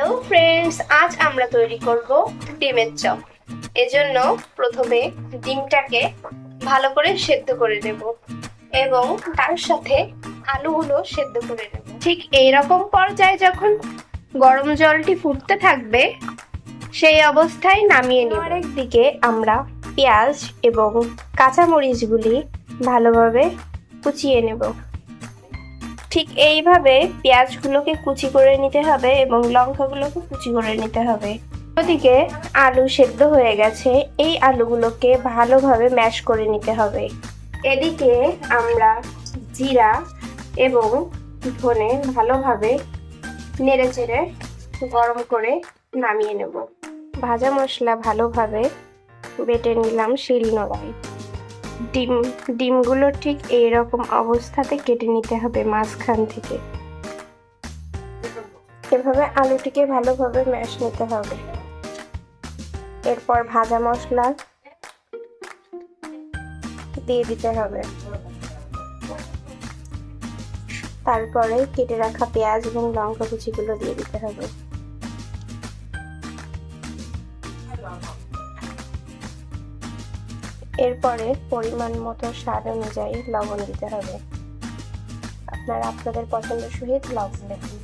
Hello friends আজ আমরা তৈরি করব ডিমের চপ। এজন্য প্রথমে ডিমটাকে ভালো করে সেদ্ধ করে নেব এবং তার সাথে আলুগুলো সেদ্ধ করে নেব। ঠিক এই রকম পর্যায়ে যখন গরম জলটি ফুটতে থাকবে, সেই অবস্থায় নামিয়ে নেব। দিকে আমরা পেঁয়াজ এবং কাঁচামরিচগুলি ভালোভাবে কুচিয়ে নেব। ঠিক এইভাবে পেঁয়াজগুলোকে কুচি করে নিতে হবে এবং লঙ্কাগুলোকে কুচি করে নিতে হবে। ওদিকে আলু সেদ্ধ হয়ে গেছে, এই আলুগুলোকে ভালোভাবে ম্যাশ করে নিতে হবে। এদিকে আমরা জিরা এবং ধনে ভালোভাবে নেড়ে চেড়ে গরম করে নামিয়ে নেব। ভাজা মশলা ভালোভাবে বেটে নিলাম শিল নোড়ায় ডিম, ডিমগুলো ঠিক এই রকম অবস্থাতে কেটে নিতে হবে মাঝখান থেকে। এভাবে আলুটিকে ভালোভাবে ম্যাশ নিতে হবে। এরপর ভাজা মশলা দিয়ে দিতে হবে। তারপরে কেটে রাখা পেঁয়াজ এবং লঙ্কা কুচিগুলো দিয়ে দিতে হবে। এরপরে পরিমাণ মতো স্বাদ অনুযায়ী লবণ দিতে হবে। আপনারা আপনাদের পছন্দ সহিত লবণ দেবেন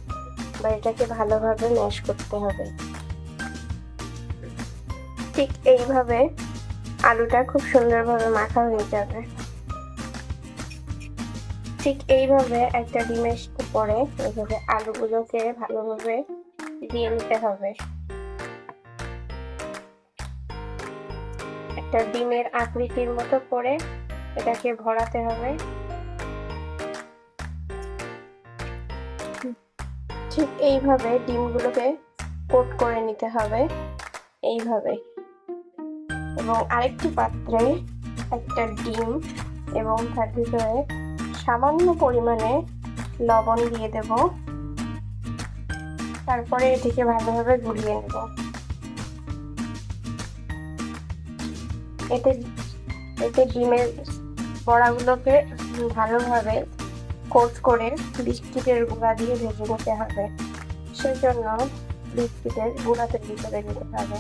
বা এটাকে ভালোভাবে ম্যাশ করতে হবে। ঠিক এইভাবে আলুটা খুব সুন্দরভাবে মাখা হয়ে যাবে। ঠিক এইভাবে একটা ডিমের উপরে এইভাবে আলুগুলোকে ভালোভাবে দিয়ে নিতে হবে। একটা ডিমের আকৃতির মতো করে এটাকে ভরাতে হবে। ঠিক এইভাবে ডিমগুলোকে কোট করে নিতে হবে, এইভাবে। এবং আরেকটি পাত্রে একটা ডিম এবং তার ভিতরে সামান্য পরিমাণে লবণ দিয়ে দেব। তারপরে এটিকে ভালোভাবে গুলিয়ে নেব। এতে এতে ডিমের বড়াগুলোকে ভালোভাবে কোট করে বিস্কিটের গুঁড়া দিয়ে ভেজে নিতে হবে। সেজন্য বিস্কিটের গুঁড়া তৈরি করে নিতে হবে।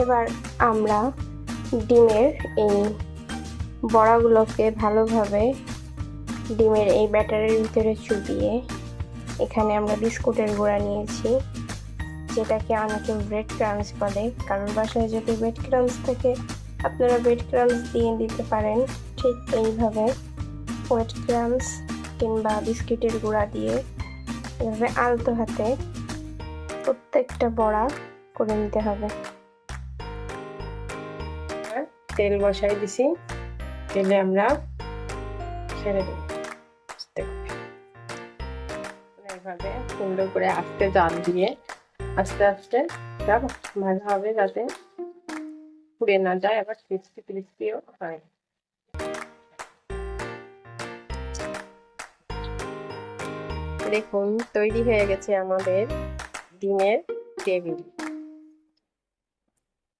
এবার আমরা ডিমের এই বড়াগুলোকে ভালোভাবে ডিমের এই ব্যাটারের ভিতরে চুবিয়ে এখানে আমরা বিস্কুটের গুঁড়া নিয়েছি। যেটাকে অনেকে ব্রেড ক্রামস বলে কারোর বাসায় যদি ব্রেড ক্রামস থাকে, আপনারা ব্রেড ক্রামস দিয়ে দিতে পারেন ঠিক এইভাবে। হোয়াইট ক্রামস কিংবা বিস্কিটের গুঁড়া দিয়ে এভাবে আলতো হাতে প্রত্যেকটা বড়া করে নিতে হবে। তেল বসাই দিছি, তেলে আমরা ছেড়ে দেব। এভাবে সুন্দর করে আস্তে জাল দিয়ে আস্তে আস্তে এটা ভালো হবে যাতে পুড়ে না যায়, আবার ক্রিস্পি ক্রিস্পিও হয়। দেখুন, তৈরি হয়ে গেছে আমাদের ডিমের টেবিল।